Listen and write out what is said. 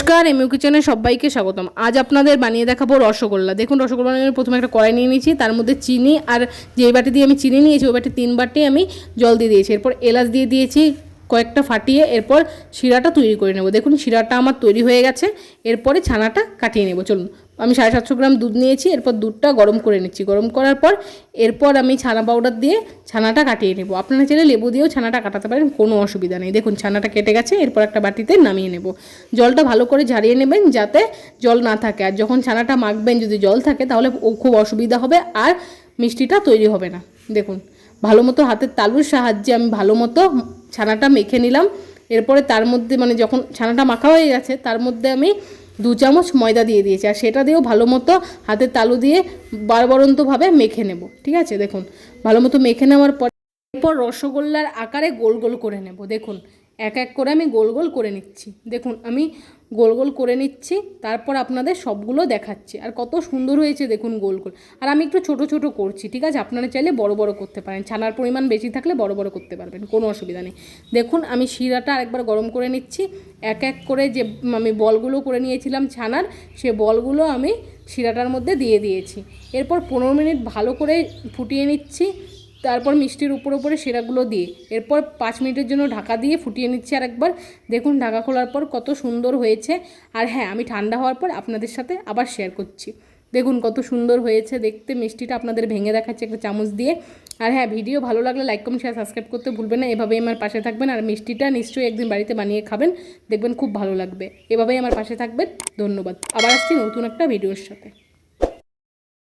নমস্কার, এমইউ কিচেনে সবাইকে স্বাগতম। আজ আপনাদের বানিয়ে দেখাবো রসগোল্লা। দেখুন, রসগোল্লা আমি প্রথমে একটা কড়াই নিয়ে নিয়েছি, তার মধ্যে চিনি আর যে বাটি দিয়ে আমি চিনি নিয়েছি, ওই বাটি তিন বাটি আমি জল দিয়ে দিয়েছি। এরপর এলাচ দিয়ে দিয়েছি কয়েকটা ফাটিয়ে, এরপর শিরাটা তৈরি করে নেব। দেখুন, শিরাটা আমার তৈরি হয়ে গেছে, এরপরে ছানাটা কাটিয়ে নেব। চলুন আমি সাড়ে সাতশো গ্রাম দুধ নিয়েছি, এরপর দুধটা গরম করে নিচ্ছি। গরম করার পর এরপর আমি ছানা পাউডার দিয়ে ছানাটা কাটিয়ে নেব। আপনারা চাইলে লেবু দিয়েও ছানাটা কাটাতে পারেন, কোনো অসুবিধা নেই। দেখুন, ছানাটা কেটে গেছে, এরপর একটা বাটিতে নামিয়ে নেব। জলটা ভালো করে ঝারিয়ে নেবেন যাতে জল না থাকে। আর যখন ছানাটা মাখবেন, যদি জল থাকে, তাহলে ও খুব অসুবিধা হবে আর মিষ্টিটা তৈরি হবে না। দেখুন, ভালো মতো হাতের তালুর সাহায্যে আমি ভালো মতো ছানাটা মেখে নিলাম। এরপরে তার মধ্যে মানে যখন ছানাটা মাখা হয়ে গেছে, তার মধ্যে আমি দু চামচ ময়দা দিয়ে দিয়েছি, আর সেটা দিয়েও ভালো মতো হাতের তালু দিয়ে বারবরন্তভাবে মেখে নেব, ঠিক আছে? দেখুন, ভালো মতো মেখে নেওয়ার পর এরপর রসগোল্লার আকারে গোল গোল করে নেব, দেখুন, এক এক করে আমি গোল গোল করে নিচ্ছি, দেখুন, আমি গোল গোল করে নিচ্ছি, তারপর আপনাদের সবগুলো দেখাচ্ছি, আর কত সুন্দর হয়েছে, দেখুন, গোল গোল, আর আমি একটু ছোট ছোট করছি, ঠিক আছে? আপনারা চাইলে বড় বড় করতে পারেন, ছানার পরিমাণ বেশি থাকলে বড় বড় করতে পারবেন, কোনো অসুবিধা নেই, দেখুন, আমি শিরাটা আরেকবার গরম করে নিচ্ছি এক এক করে যে আমি বলগুলো করে নিয়েছিলাম ছানার, সে বলগুলো আমি শিরাটার মধ্যে দিয়ে দিয়েছি। এরপর পনেরো মিনিট ভালো করে ফুটিয়ে নিচ্ছি, তারপর মিষ্টির উপর উপরে শিরাগুলো দিয়ে। এরপর পাঁচ মিনিটের জন্য ঢাকা দিয়ে ফুটিয়ে নিচ্ছি আর একবার দেখুন ঢাকা খোলার পর কত সুন্দর হয়েছে। আর হ্যাঁ আমি ঠান্ডা হওয়ার পর আপনাদের সাথে আবার শেয়ার করছি। দেখুন কত সুন্দর হয়েছে, দেখতে মিষ্টিটা আপনাদের ভেঙে দেখাচ্ছে একটা চামচ দিয়ে। আর হ্যাঁ ভিডিও ভালো লাগলে লাইক কমেন্ট শেয়ার সাবস্ক্রাইব করতে ভুলবেন না, এভাবেই আমার পাশে থাকবেন। আর মিষ্টিটা নিশ্চয়ই একদিন বাড়িতে বানিয়ে খাবেন, দেখবেন খুব ভালো লাগবে। এভাবেই আমার পাশে থাকবেন, ধন্যবাদ। আবার আসছি নতুন একটা ভিডিওর সাথে।